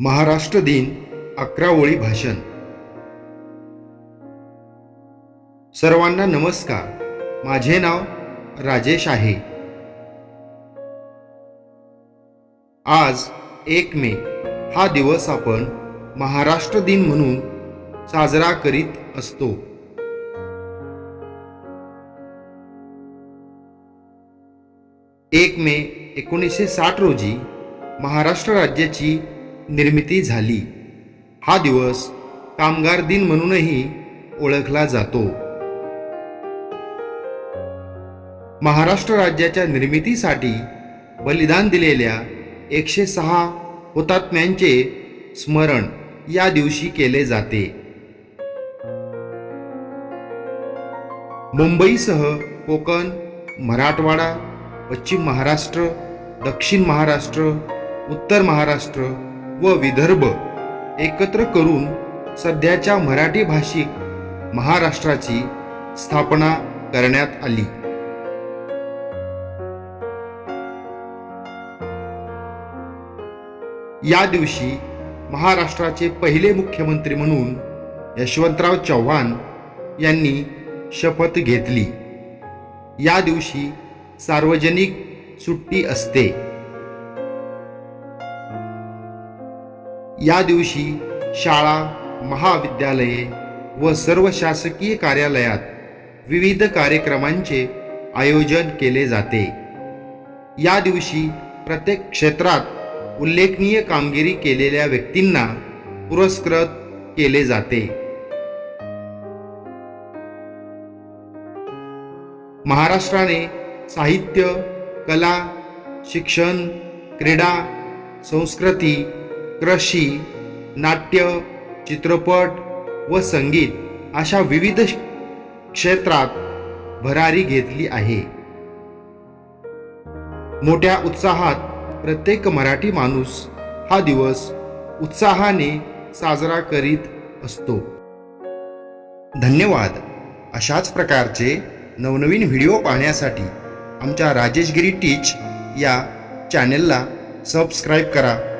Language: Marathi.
महाराष्ट्र दिन अकरा ओळी भाषण. सर्वांना नमस्कार. माझे नाव राजेश आहे. आज एक मे हा दिवस आपण महाराष्ट्र दिन म्हणून साजरा करीत असतो. एक मे एकोणीसशे साठ रोजी महाराष्ट्र राज्याची निर्मिती झाली. हा दिवस कामगार दिन म्हणूनही ओळखला जातो. महाराष्ट्र राज्याच्या निर्मितीसाठी बलिदान दिलेल्या एकशे सहा हुतात्म्यांचे स्मरण या दिवशी केले जाते. मुंबईसह कोकण मराठवाडा पश्चिम महाराष्ट्र दक्षिण महाराष्ट्र उत्तर महाराष्ट्र व विदर्भ एकत्र करून सध्याच्या मराठी भाषिक महाराष्ट्राची स्थापना करण्यात आली. या दिवशी महाराष्ट्राचे पहिले मुख्यमंत्री म्हणून यशवंतराव चव्हाण यांनी शपथ घेतली. या दिवशी सार्वजनिक सुट्टी असते. या दिवशी शाळा महाविद्यालये व सर्व शासकीय कार्यालयात विविध कार्यक्रमांचे आयोजन केले जाते. या दिवशी प्रत्येक क्षेत्रात उल्लेखनीय कामगिरी केलेल्या व्यक्तींना पुरस्कृत केले जाते. महाराष्ट्राने साहित्य कला शिक्षण क्रीडा संस्कृती कृषी नाट्य चित्रपट व संगीत अशा विविध क्षेत्रात भरारी घेतली आहे. मोठ्या उत्साहात प्रत्येक मराठी माणूस हा दिवस उत्साहाने साजरा करीत असतो. धन्यवाद. अशाच प्रकारचे नवनवीन व्हिडिओ पाहण्यासाठी आमच्या राजेशगिरी टीच या चॅनेलला सबस्क्राईब करा.